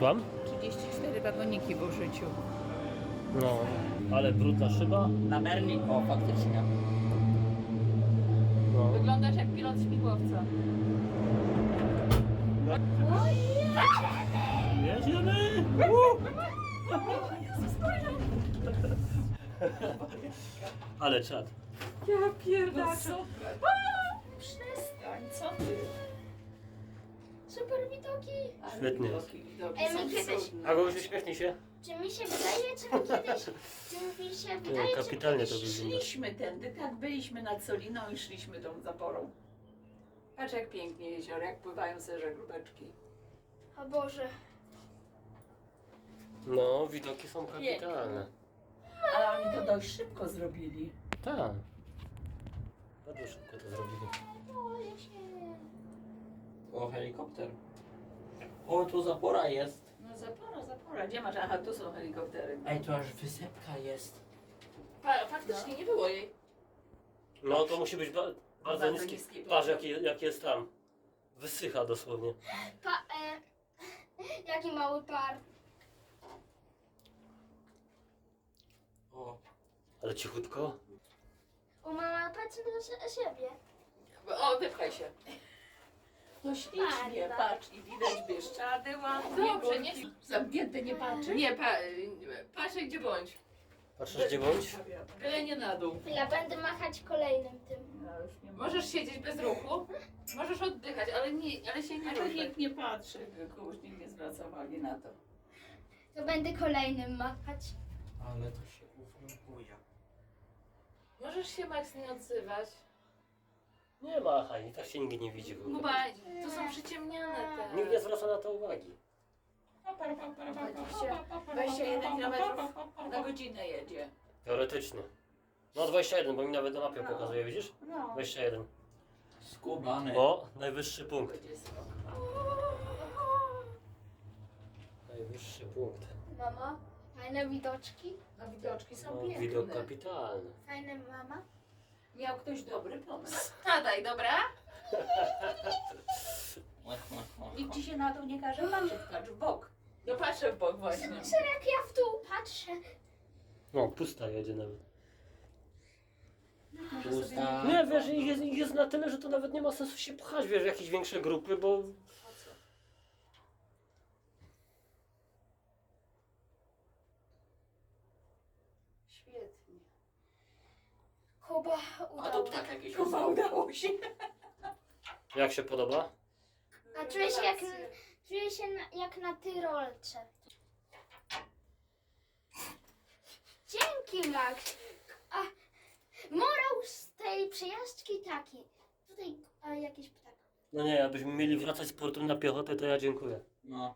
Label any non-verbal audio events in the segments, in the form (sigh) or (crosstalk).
Słucham? 34 wagoniki w użyciu. No. Ale brudna szyba? Na Merlin, o faktycznie. No. Wyglądasz jak pilot śmigłowca. Jedziemy! Ale czad. Ja pierdolę. super. Przestań, co ty? Super widoki. Świetnie. widoki, widoki Ej, są my kiedyś- cudne. A go uśmiechnij się. Czy mi się wydaje, czy mi kiedyś, czy mi się wydaje, czy Kapitalnie to kiedyś... wygląda. Szliśmy tędy, tak byliśmy nad Soliną i szliśmy tą zaporą. Patrz jak pięknie jezioro, jak pływają se żeglóweczki. O Boże. No, widoki są kapitalne. Ale oni to dość szybko zrobili. Tak. Bardzo szybko to zrobili. Boję się. O, helikopter. O, tu zapora jest. No zapora, zapora. Gdzie masz? Aha, tu są helikoptery. Ej, tu aż wysepka jest. Pa, faktycznie nie było jej. No to musi być ba bardzo, Bardzo niski. niski Patrz jaki, jaki jest tam. Wysycha dosłownie. Pa, e, jaki mały par. O, Ale cichutko. O mama, patrz na sie- siebie. No ślicznie, Bardzo. patrz i widać Bieszczady ładnie. Dobrze, nie- górki. Zamknięte nie patrzę. Nie, pa, patrzę gdzie bądź. Patrzysz gdzie bądź? Byle nie na dół. Ja będę machać kolejnym tym. No, już nie Możesz siedzieć bez ruchu, możesz oddychać, ale, nie, ale się nie ruszaj. nikt nie patrzy, tylko już nikt nie zwraca uwagi na to. To będę kolejnym machać. ale to się ufrunkuje. Możesz się Max nie odzywać. Nie ma, Hani, tak się nikt nie widzi w ogóle. Kuba, to są przyciemniane te. Nikt nie zwraca na to uwagi. 21 km na godzinę jedzie. Teoretycznie. No 21, bo mi nawet na mapie pokazuje, widzisz? No. 21. Skubany. O, najwyższy punkt. Będzie. Najwyższy punkt. Mama, fajne widoczki. No widoczki są No, piękne. widok kapitalny. Fajne mama. Miał ktoś dobry pomysł. (laughs) Tadaj, dobra? Nikt ci się na to nie każe patrzeć, patrz w bok. No patrzę w bok właśnie. Jak ja w dół patrzę. No, pusta jedzie nawet. Pusta. Nie, wiesz, ich jest, ich jest na tyle, że to nawet nie ma sensu się pchać, wiesz, w jakieś większe grupy, bo... Świetnie. Kuba A to udało. ptak jakiś Chyba udało się. Jak się podoba? A czuję się jak, czuję się na, jak na tyrolce. Dzięki Max. A morał z tej przejażdżki taki. Tutaj a, jakiś ptak. No nie, abyśmy mieli wracać z portu na piechotę, to ja dziękuję. No.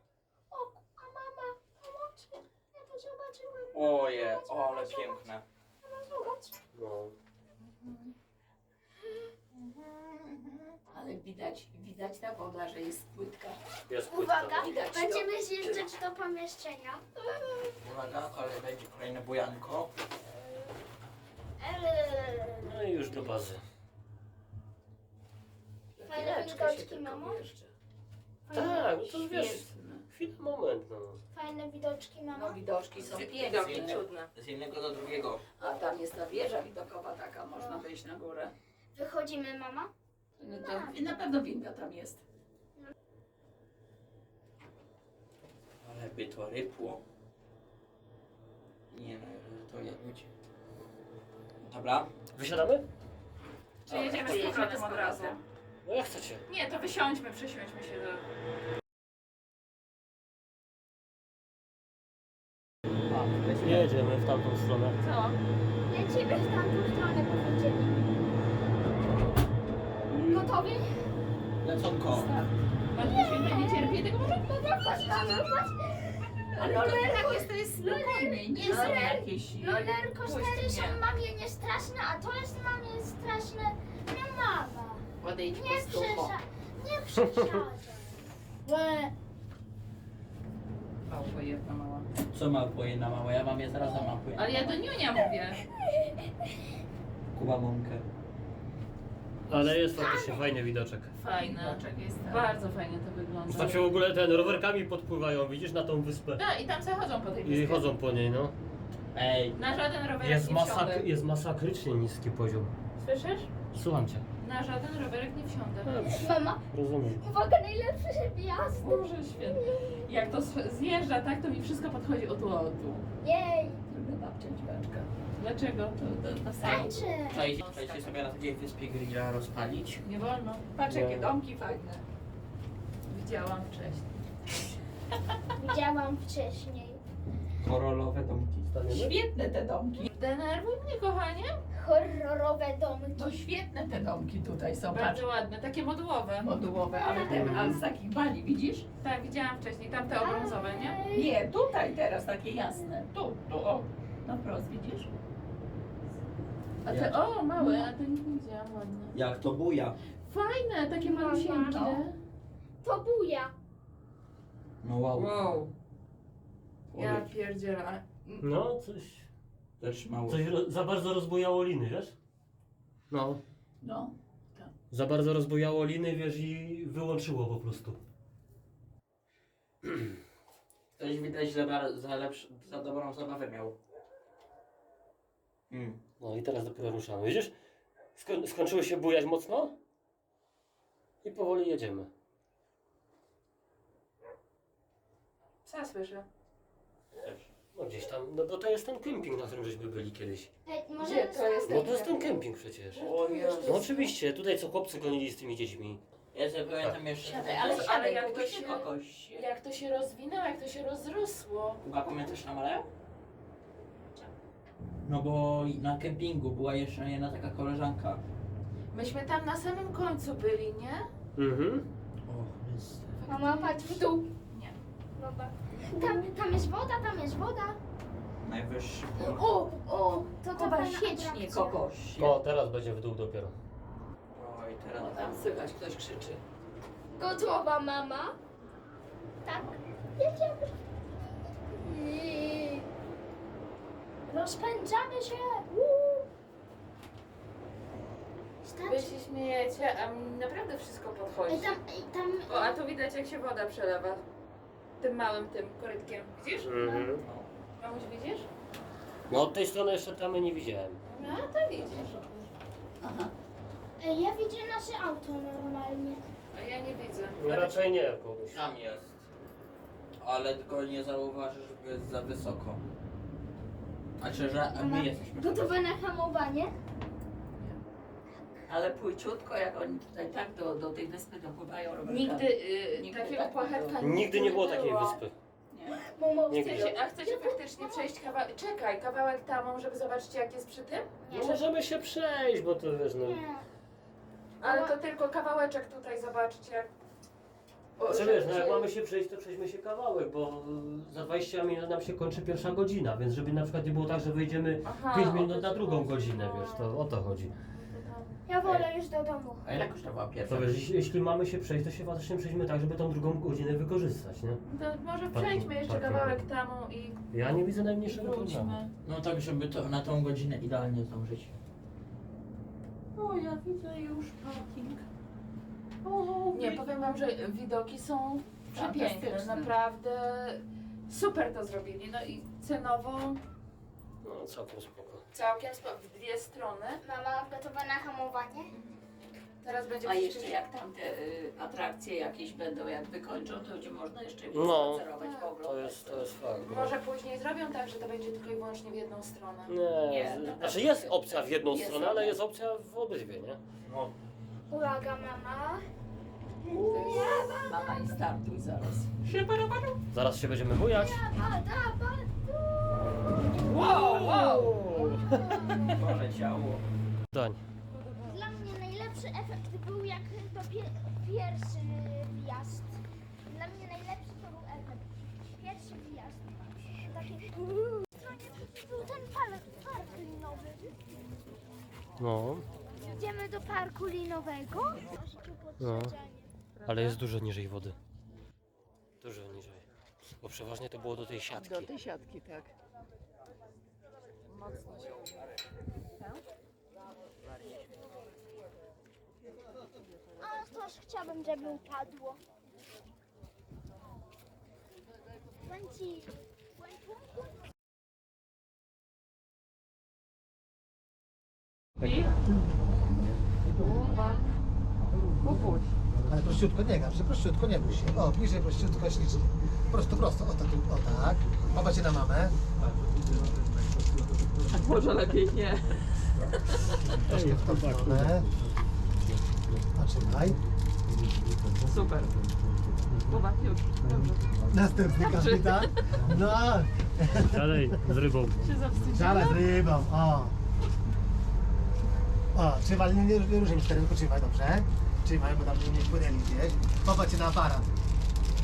O, a mama, pomocy. Ja to zobaczyłem. Oje, o, ale piękne. Mama, zobacz. No. Ale widać, widać ta woda, że jest płytka. Jest Uwaga, płytka. Widać to. będziemy zjeżdżać do pomieszczenia. Uwaga, ale będzie kolejne bujanko. Eee. No i już do bazy. Fajne Chwileczkę się widoczki, tylko mamo? jeszcze. Tak, no to wiesz. Chwilę, moment, no. Fajne widoczki, No mama. widoczki są Widoki piękne. cudne. Z jednego do drugiego. A tam jest ta wieża widokowa taka, można wejść na górę. Wychodzimy, mama. No to na pewno winda tam jest. Ale by to rypło. Nie no, to nie ludzi. Dobra. Wysiadamy? Czy jedziemy z powrotem od razu? No jak chcecie. Nie, to wysiądźmy, przesiądźmy się do... Jedziemy w tamtą stronę. Co? Lecimy w tamtą stronę, powiedzieli. Gotowi? Leconko. Bardzo się nie cierpię tego może... Mama, patrz. Ale to tak jest, to jest spokojnie, nie są jakieś... Roller coastery są mamie niestraszne, a to jest mamie straszne. Nie mama. Odejdź Nie po stucho. przesza... Nie przesadzaj. Małpo jedna mała. Co ma jedna mała? Ja mam je zaraz za mapę. Ale ja do niunia mówię. Kuba mąkę. Ale jest faktycznie fajny widoczek. Fajne. Widoczek jest tak. Bardzo fajnie to wygląda. Tam się w ogóle ten rowerkami podpływają, widzisz, na tą wyspę. No i tam se chodzą po tej I wyspie. chodzą po niej, no. Ej, Na żaden rowerek Jest, nie masak wsiądę. jest masakrycznie niski poziom. Słyszysz? Słucham cię. Na żaden rowerek nie wsiądę. Mama, Rozumiem. uwaga, najlepszy wjazd. Boże święty. Jak to s- zjeżdża tak, to mi wszystko podchodzi o tu, o tu. Jej, Druga babcia dziwaczka. Dlaczego? To, to, to samo. tańczy. Chcecie sobie na takiej wyspie grilla rozpalić? Nie wolno. Patrz jakie domki fajne. Widziałam wcześniej. Widziałam wcześniej. Korolowe domki. Staniemy? Świetne te domki. Denerwuj mnie, kochanie. Horrorowe domki. No świetne te domki tutaj są. Patrz. Bardzo ładne, takie modułowe. Modułowe, ale te, ale z takich bali, widzisz? Tak, widziałam wcześniej. Tamte obrązowe, nie? Nie, tutaj teraz takie jasne. Tu, tu, o. No wprost, widzisz? A te, o, małe, a te nie widziałam ładne. Jak to buja. Fajne, takie Mama. malusieńkie. No. To buja. No wow. Wow. Ja Ojej, pierdzielę. a- No, coś, Też mało. coś ro, za bardzo rozbujało liny, wiesz? No. No. Za bardzo rozbujało liny, wiesz, i wyłączyło po prostu. (clears throat) Ktoś widać za, bar- za, lepsz, za dobrą zabawę miał. Mm. No i teraz dopiero ruszamy. Widzisz? Sko skończyło się bujać mocno i powoli jedziemy. Psa słyszę. No gdzieś tam, no bo to jest ten kemping, na którym żeśmy byli kiedyś. Ej, może Gdzie to jest? No to jest ten kemping przecież. O Jezu. No oczywiście, tutaj co chłopcy gonili z tymi dziećmi. Ja sobie pamiętam jeszcze. Siadaj, ale siadaj, jak jak to się- kogoś. Jak to się rozwinęło, jak to się rozrosło. Chyba pamiętasz na Malę? No bo na kempingu była jeszcze jedna taka koleżanka. Myśmy tam na samym końcu byli, nie? Mhm. O, jest. Mama, patrz w dół. Nie. Mama. Tam, tam jest woda, tam jest woda. Najwyższy punkt. O, o, to to Chyba fajna sieć nie atrakcja. kogoś. O, teraz będzie w dół dopiero. Oj, teraz. Tam słychać ktoś krzyczy. Gotowa mama? Tak. Jedziemy. I... Rozpędzamy się. Uuu. Wy się śmiejecie, a mi naprawdę wszystko podchodzi. Ej, tam, ej, tam. O, a tu widać jak się woda przelewa. Tym małym tym korytkiem. Widzisz? Mhm. Mamuś widzisz? No od tej strony jeszcze tam nie widziałem. No to widzisz. Aha. Ej, ja widzę nasze auto normalnie. A ja nie widzę. No raczej nie, kogoś. Tam jest. Ale tylko nie zauważysz, że jest za wysoko. Znaczy, że my jesteśmy. Gotowe na hamowanie? Ale płyciutko, jak oni tutaj tak do, do tej wyspy dopływają rowerkami. Nigdy, y, Nigdy takiego tak nie. Nigdy nie było takiej wyspy. Nie Chcecie, a chcecie faktycznie przejść kawałek. Czekaj, kawałek tam, żeby zobaczyć jak jest przy tym? No możemy się przejść, bo to wiesz, no. Nie. Ale to tylko kawałeczek tutaj zobaczcie. jak- Znaczy wiesz, no jak mamy się przejść, to przejdźmy się kawałek, bo za 20 minut nam się kończy pierwsza godzina, więc żeby na przykład nie było tak, że wyjdziemy Aha, 5 o minut na ci drugą chodzi, godzinę, wiesz, to o to chodzi. Ja wolę już do domu. A ile kosztowała pierwsza? To wiesz, jeśli, jeśli mamy się przejść, to się faktycznie przejdźmy tak, żeby tą drugą godzinę wykorzystać, nie? To może przejdźmy jeszcze parking. kawałek tamu i Ja nie widzę najmniejszego problemu. wróćmy. No tak, żeby to na tą godzinę idealnie zdążyć. O, ja widzę już parking. Nie, powiem wam, że widoki są przepiękne, Fantastyczne. naprawdę super to zrobili. No i cenowo No całkiem spoko. całkiem spo- w dwie strony. Mama, gotowa na hamowanie? Teraz będzie A jeszcze jak tam te y, atrakcje jakieś będą, jak wykończą, to będzie można jeszcze No. spacerować, Tak. pooglądać. To jest, to jest fakt. no. Może później zrobią tak, że to będzie tylko i wyłącznie w jedną stronę. Nie, Nie, z- no znaczy tak. jest opcja w jedną Jest stronę, ale opcja. jest opcja w obydwie, nie? No. Uwaga, mama. Mama i startuj zaraz. Zaraz się będziemy bujać. Pada, pada. Wow, wow! Poleciało. Dań. Dla mnie najlepszy efekt był jak to pie pierwszy wjazd. Dla mnie najlepszy to był efekt. Pierwszy wjazd. Taki... Był ten park, park linowy. No, Idziemy do parku linowego. No. ale jest dużo niżej wody. Dużo niżej. Bo przeważnie to było do tej siatki. Do tej siatki, tak. Mocno się A to aż chciałabym, żeby upadło. Bądź Ale prościutko nie gasz, prościutko nie bój się. O, bliżej prościutko ślicznie. Prosto, prosto, o tak, o tak. Popatrzcie na mamę. Może lepiej nie. Troszkę w tą stronę. Zaczynaj. Super. Boba, już. Dobrze. Następny kapitan. No, Dalej, z rybą. Się zawstydziłam. żale z rybą, o. O, trzymaj, nie, nie, nie mi cztery, tylko trzymaj, dobrze? Trzymaj, bo tam nie wpłynęli gdzieś. Popatrzcie na aparat.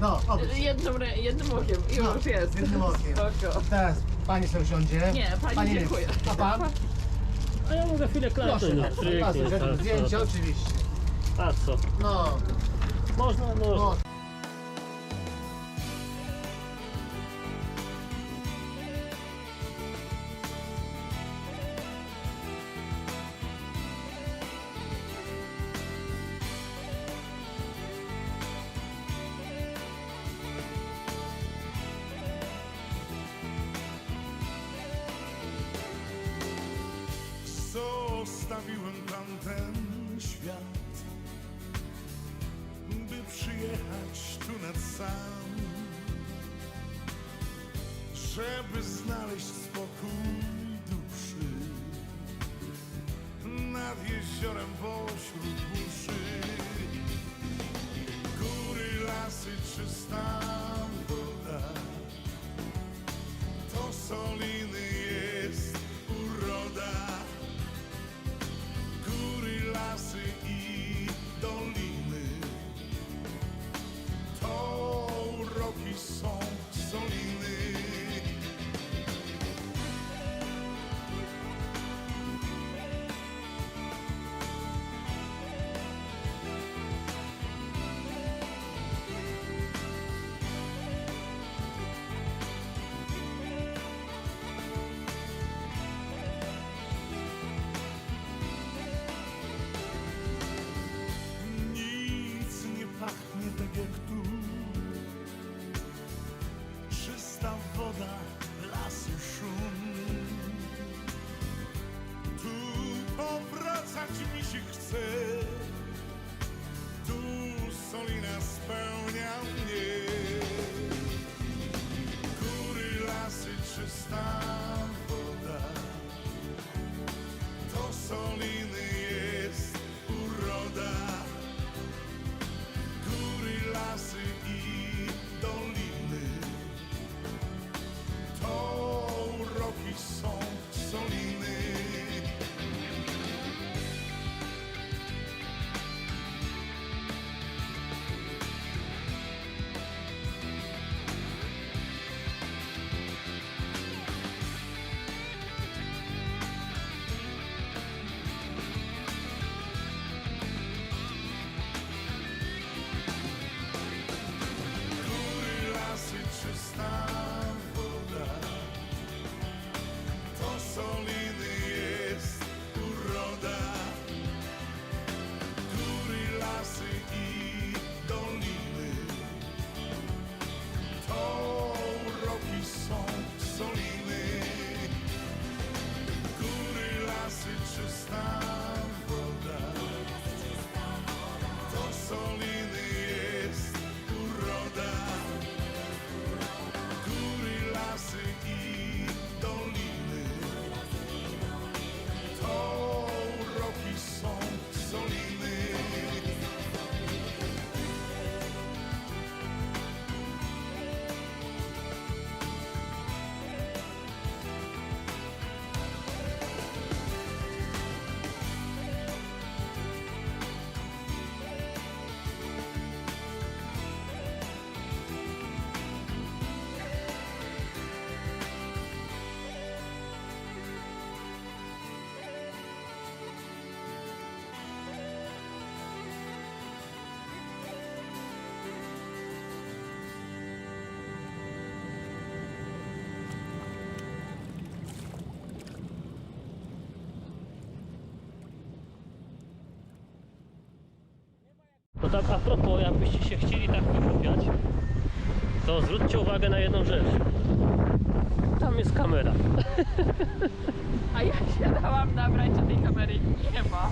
No, obróć. Jedną, rę- jednym okiem i No, już jest. jednym okiem. Spoko. Teraz pani sobie usiądzie. Nie, pani nie. dziękuję. A pan? A ja mogę chwilę Proszę no, zdjęcie oczywiście. A co? No, Można, można. no. Tamten świat, by przyjechać tu nad sam, żeby znaleźć spokój duszy nad jeziorem pośród buszy. Góry, lasy, czysta woda, to soliny tak a propos, jakbyście się chcieli tak wygłupiać, to zwróćcie uwagę na jedną rzecz. Tam jest kamera. (laughs) A ja się dałam nabrać, a tej kamery nie ma.